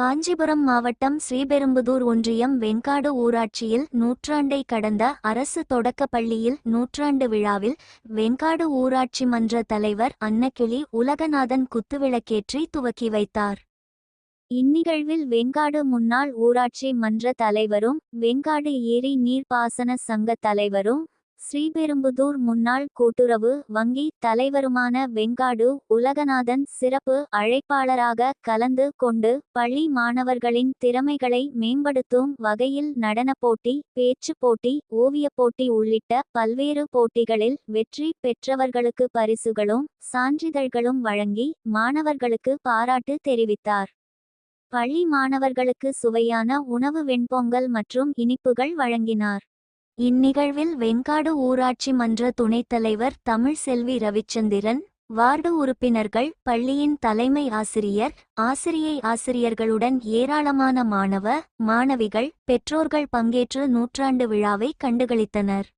காஞ்சிபுரம் மாவட்டம் ஸ்ரீபெரும்புதூர் ஒன்றியம் வெண்காடு ஊராட்சியில் நூற்றாண்டை கடந்த அரசு தொடக்கப் பள்ளியில் நூற்றாண்டு விழாவில் வெண்காடு ஊராட்சி மன்ற தலைவர் அன்னக்கிளி உலகநாதன் குத்துவிளக்கேற்றி துவக்கி வைத்தார். இந்நிகழ்வில் வெண்காடு முன்னாள் ஊராட்சி மன்ற தலைவரும் வெண்காடு ஏரி நீர்ப்பாசன சங்க தலைவரும் ஸ்ரீபெரும்புதூர் முன்னாள் கூட்டுறவு வங்கி தலைவருமான வெங்காடு உலகநாதன் சிறப்பு அழைப்பாளராக கலந்து கொண்டு பள்ளி மாணவர்களின் திறமைகளை மேம்படுத்தும் வகையில் நடனப் போட்டி பேச்சுப் போட்டி ஓவியப் போட்டி உள்ளிட்ட பல்வேறு போட்டிகளில் வெற்றி பெற்றவர்களுக்கு பரிசுகளும் சான்றிதழ்களும் வழங்கி மாணவர்களுக்கு பாராட்டு தெரிவித்தார். பள்ளி மாணவர்களுக்கு சுவையான உணவு வெண்பொங்கல் மற்றும் இனிப்புகள் வழங்கினார். இந்நிகழ்வில் வெண்காடு ஊராட்சி மன்ற துணைத் தலைவர் தமிழ் செல்வி ரவிச்சந்திரன் வார்டு உறுப்பினர்கள் பள்ளியின் தலைமை ஆசிரியர் ஆசிரியை ஆசிரியர்களுடன் ஏராளமான மாணவ மாணவிகள் பெற்றோர்கள் பங்கேற்று நூற்றாண்டு விழாவை கண்டுகளித்தனர்.